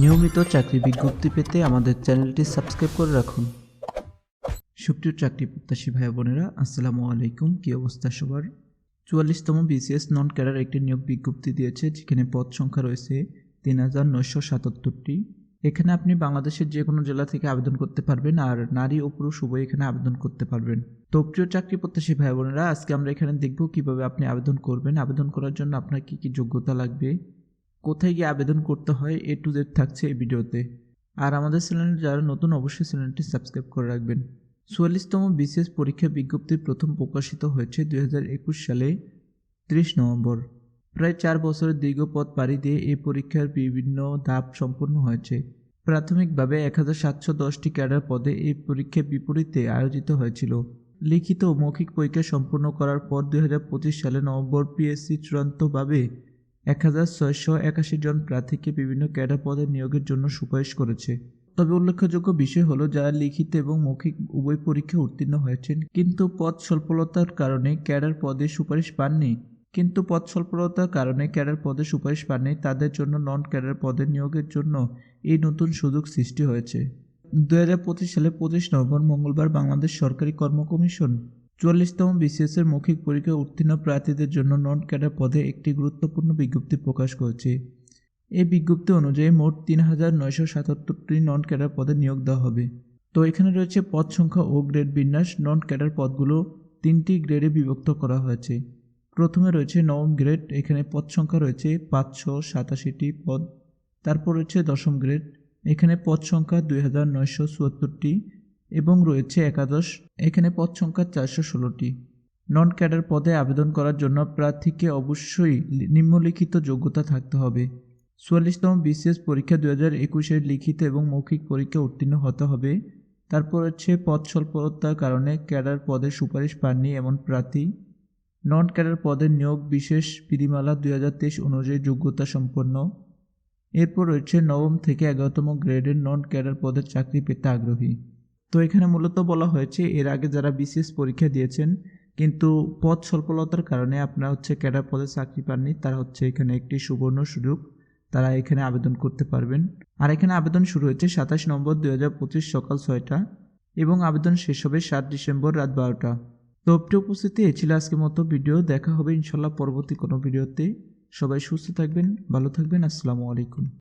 নিয়মিত চাকরি বিজ্ঞপ্তি পেতে আমাদের চ্যানেলটি সাবস্ক্রাইব করে রাখুন। সুপ্রিয় চাকরি প্রত্যাশী ভাই বোনেরা, আসসালামু আলাইকুম। কী অবস্থা সবার? চুয়াল্লিশতম বিসিএস নন ক্যাডার একটি নিয়োগ বিজ্ঞপ্তি দিয়েছে, যেখানে পদ সংখ্যা রয়েছে তিন হাজার নয়শো সাতাত্তরটি। এখানে আপনি বাংলাদেশের যে কোনো জেলা থেকে আবেদন করতে পারবেন আর নারী ও পুরুষ উভয় এখানে আবেদন করতে পারবেন। তো প্রিয় চাকরি প্রত্যাশী ভাই বোনেরা, আজকে আমরা এখানে দেখব কীভাবে আপনি আবেদন করবেন। আবেদন করার জন্য আপনার কী কী যোগ্যতা লাগবে? কোথায় গিয়ে আবেদন করতে হয় এ টু জেড থাকছে এই ভিডিওতে। আর আমাদের চ্যানেলে যারা নতুন, অবশ্যই চ্যানেলটি সাবস্ক্রাইব করে রাখবেন। চুয়াল্লিশতম বিসিএস পরীক্ষা বিজ্ঞপ্তি প্রথম প্রকাশিত হয়েছে দুই হাজার একুশ সালে, ত্রিশ নভেম্বর। প্রায় চার বছরের দীর্ঘ পথ পাড়ি দিয়ে এই পরীক্ষার বিভিন্ন ধাপ সম্পন্ন হয়েছে। প্রাথমিকভাবে এক হাজার সাতশো দশটি ক্যাডার পদে এই পরীক্ষা বিপরীতে আয়োজিত হয়েছিল। লিখিত ও মৌখিক পরীক্ষা সম্পূর্ণ করার পর দু হাজার পঁচিশ সালে নভেম্বর পিএসসি চূড়ান্তভাবে এক হাজার ছয়শো একাশি জন প্রার্থীকে বিভিন্ন ক্যাডার পদে নিয়োগের জন্য সুপারিশ করেছে। তবে উল্লেখযোগ্য বিষয় হলো, যারা লিখিত এবং মৌখিক উভয় পরীক্ষা উত্তীর্ণ হয়েছেন, কিন্তু পদ স্বল্পলতার কারণে ক্যাডার পদে সুপারিশ পাননি। কিন্তু পদ স্বল্পলতার কারণে ক্যাডার পদে সুপারিশ পাননি, তাদের জন্য নন ক্যাডার পদে নিয়োগের জন্য এই নতুন সুযোগ সৃষ্টি হয়েছে। দু হাজার পঁচিশ সালে পঁচিশ নভেম্বর, মঙ্গলবার বাংলাদেশ সরকারি কর্ম কমিশন চুয়াল্লিশতম বিসিএস এর মৌখিক পরীক্ষা উত্তীর্ণ প্রার্থীদের জন্য নন ক্যাডার পদে একটি গুরুত্বপূর্ণ বিজ্ঞপ্তি প্রকাশ করেছে। এই বিজ্ঞপ্তি অনুযায়ী মোট তিন হাজার নয়শো সাতাত্তরটি নন ক্যাডার পদে নিয়োগ দেওয়া হবে। তো এখানে রয়েছে পদ সংখ্যা ও গ্রেড বিন্যাস। নন ক্যাডার পদগুলো তিনটি গ্রেডে বিভক্ত করা হয়েছে। প্রথমে রয়েছে নবম গ্রেড। এখানে পদ সংখ্যা রয়েছে পাঁচশো সাতাশিটি পদ। তারপর রয়েছে দশম গ্রেড। এখানে পদ সংখ্যা দুই হাজার নয়শো চুয়াত্তরটি। এবং রয়েছে একাদশ, এখানে পদ সংখ্যা চারশো ষোলোটি। নন ক্যাডার পদে আবেদন করার জন্য প্রার্থীকে অবশ্যই নিম্নলিখিত যোগ্যতা থাকতে হবে। চুয়াল্লিশতম বিসিএস পরীক্ষা দু হাজার একুশের লিখিত এবং মৌখিক পরীক্ষা উত্তীর্ণ হতে হবে। তারপর হচ্ছে পদ স্বল্পতার কারণে ক্যাডার পদে সুপারিশ পাননি এমন প্রার্থী। নন ক্যাডার পদের নিয়োগ বিশেষ বিধিমালা দুই হাজার তেইশ অনুযায়ী যোগ্যতা সম্পন্ন। এরপর রয়েছে নবম থেকে এগারোতম গ্রেডের নন ক্যাডার পদের চাকরি পেতে আগ্রহী। তো এখানে মূলত বলা হয়েছে, এর আগে যারা বিসিএস পরীক্ষা দিয়েছেন, কিন্তু পদ স্বল্পলতার কারণে আপনারা হচ্ছে ক্যাডার পদে চাকরি পাননি, তারা হচ্ছে এখানে একটি সুবর্ণ সুযোগ, তারা এখানে আবেদন করতে পারবেন। আর এখানে আবেদন শুরু হয়েছে সাতাশ নম্বর দুই হাজার পঁচিশ সকাল ছয়টা এবং আবেদন শেষ হবে সাত ডিসেম্বর রাত বারোটা। তো প্রিয় উপস্থিতি এ ছিল আজকের মতো ভিডিও, দেখা হবে ইনশাল্লাহ পরবর্তী কোনো ভিডিওতে। সবাই সুস্থ থাকবেন, ভালো থাকবেন, আসসালামু আলাইকুম।